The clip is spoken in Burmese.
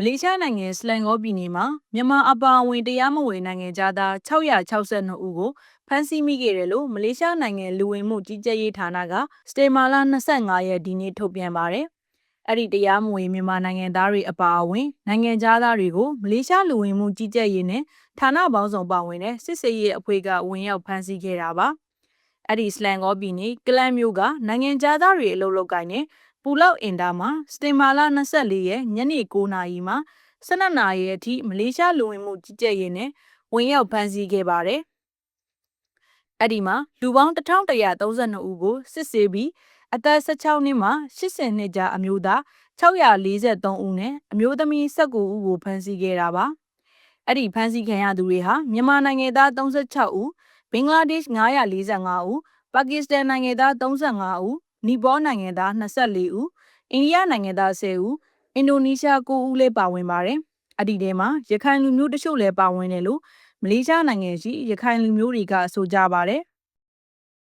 မလေးရှားနိုင်ငံစလန်ဂေါပြည်နယ်မှာမြန်မာအပါအဝင်တရားမဝင်နိုင်ငံသား662ဦးကိုဖမ်းဆီးမိခဲ့တယ်လို့မလေးရှားနိုင်ငံလူဝင်မှုကြီးကြပ်ရေးဌာနကစတေမာလာ25ရက်ဒီနေ့ထုတ်ပြန်ပါတယ်။အဲ့ဒီတရားမဝင်မြန်မာနိုင်ငံသားတွေအပါအဝင်နိုင်ငံသားတွေကိုမလေးရှားလူဝင်မှုကြီးကြပ်ရေးနဲ့ဌာနပေါင်းစုံပါဝင်တဲ့စစ်စေးရေးအဖွဲ့ကဝင်ရောက်ဖမ်းဆီးခဲ့တာပါ။အဲ့ဒီစလန်ဂေါပြည်နယ်ကလန်မျိုးကနိုင်ငံသားတွေအလုပ်လုပ်ကိုင်းနေ ပူလောက်အင်တာမှာစတင်မာလာ24ရက်ညနေ9နာရီမှာ12နာရီအထိမလေးရှားလူဝင်မှုကြီးကြပ်ရေးနဲ့ဝင်ရောက်ဖမ်းဆီးခဲ့ပါတယ်။အဲ့ဒီမှာလူပေါင်း1132ဦးကိုစစ်ဆေးပြီးအသက်16နှစ်မှ80နှစ်ကြာအမျိုးသား643ဦးနဲ့အမျိုးသမီး19ဦးကိုဖမ်းဆီးခဲ့တာပါ။အဲ့ဒီဖမ်းဆီးခံရသူတွေဟာမြန်မာနိုင်ငံသား36ဦးဘင်္ဂလားဒေ့ရှ်945ဦးပါကစ္စတန်နိုင်ငံသား35ဦး နီပေါနိုင်ငံသား24ဦးအိန္ဒိယနိုင်ငံသား10ဦးအင်ဒိုနီးရှား9ဦးလည်းပါဝင်ပါတယ်။အဒီထဲမှာရခိုင်လူမျိုးတချို့လည်းပါဝင်တယ်လို့မလေးရှားနိုင်ငံရှိရခိုင်လူမျိုးတွေကဆိုကြပါတယ်